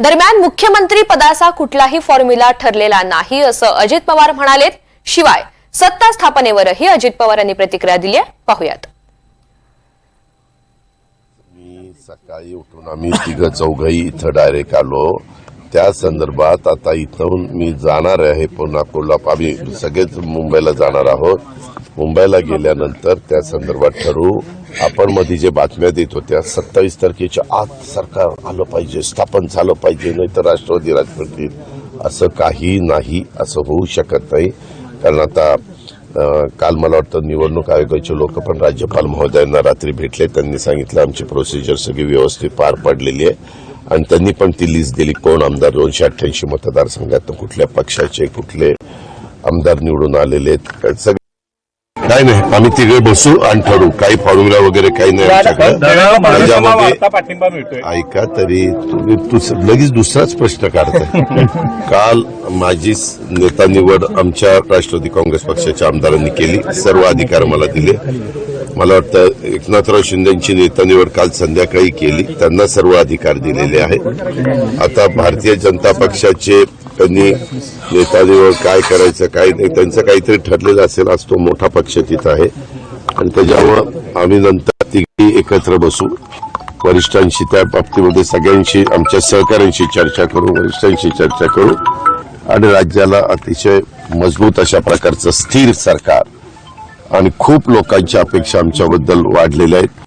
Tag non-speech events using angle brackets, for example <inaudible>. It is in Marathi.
दरम्यान मुख्यमंत्री पदाचा कुठलाही फॉर्म्युला ठरलेला नाही असं अजित पवार म्हणालेत. शिवाय सत्ता स्थापनेवरही अजित पवार यांनी प्रतिक्रिया दिली आहे. पाहुयात. मी सकाळी उठून आम्ही तिघ चौघही इथं डायरेक्ट आलो. त्या संदर्भात आता इथून मी जाणार आहे पुन्हा कोल्हापूर. आम्ही सगळेच मुंबईला जाणार आहोत. मुंबईला गेल्यानंतर त्या संदर्भात ठरवू आपण मध्ये जे बातम्या देत होत्या सत्तावीस तारखेच्या आत सरकार आलं पाहिजे स्थापन झालं पाहिजे नाही तर राष्ट्रवादी राजपत्रित असं काही नाही असं होऊ शकत नाही. कारण आता काल मला वाटतं निवडणूक आयोगाचे लोक पण राज्यपाल महोदयांना रात्री भेटले. त्यांनी सांगितलं आमची प्रोसिजर सगळी व्यवस्थित पार पडलेली आहे. आणि त्यांनी पण ती लिस्ट दिली. कोण आमदार? दोनशे अठ्ठ्याऐंशी मतदारसंघात कुठल्या पक्षाचे कुठले आमदार निवडून आलेले आहेत? सगळे काय नाही. आम्ही तिघे बसू आणि ठरवू. काही फॉर्म्युला वगैरे काही नाही आमच्याकडे. ऐका तरी तुम्ही तू लगेच दुसराच प्रश्न काढताय. <laughs> काल माझी नेता निवड आमच्या राष्ट्रवादी काँग्रेस पक्षाच्या आमदारांनी केली. सर्व अधिकार मला दिले. मला वाटतं एकनाथराव शिंदेची नेता निवड काल संध्याकाळी केली. त्यांना सर्व अधिकार दिलेले आहेत. आता भारतीय जनता पक्षाचे त्यांनी नेताजीवर काय करायचं काय नाही त्यांचं काहीतरी ठरलेलं असेल आज तो मोठा पक्ष तिथं आहे. आणि त्याच्यामुळं आम्ही नंतर तिघी एकत्र बसू. वरिष्ठांशी त्या बाबतीमध्ये सगळ्यांशी आमच्या सहकाऱ्यांशी चर्चा करू वरिष्ठांशी चर्चा करू. आणि राज्याला अतिशय मजबूत अशा प्रकारचं स्थिर सरकार. आणि खूप लोकांच्या अपेक्षा आमच्याबद्दल वाढलेल्या आहेत.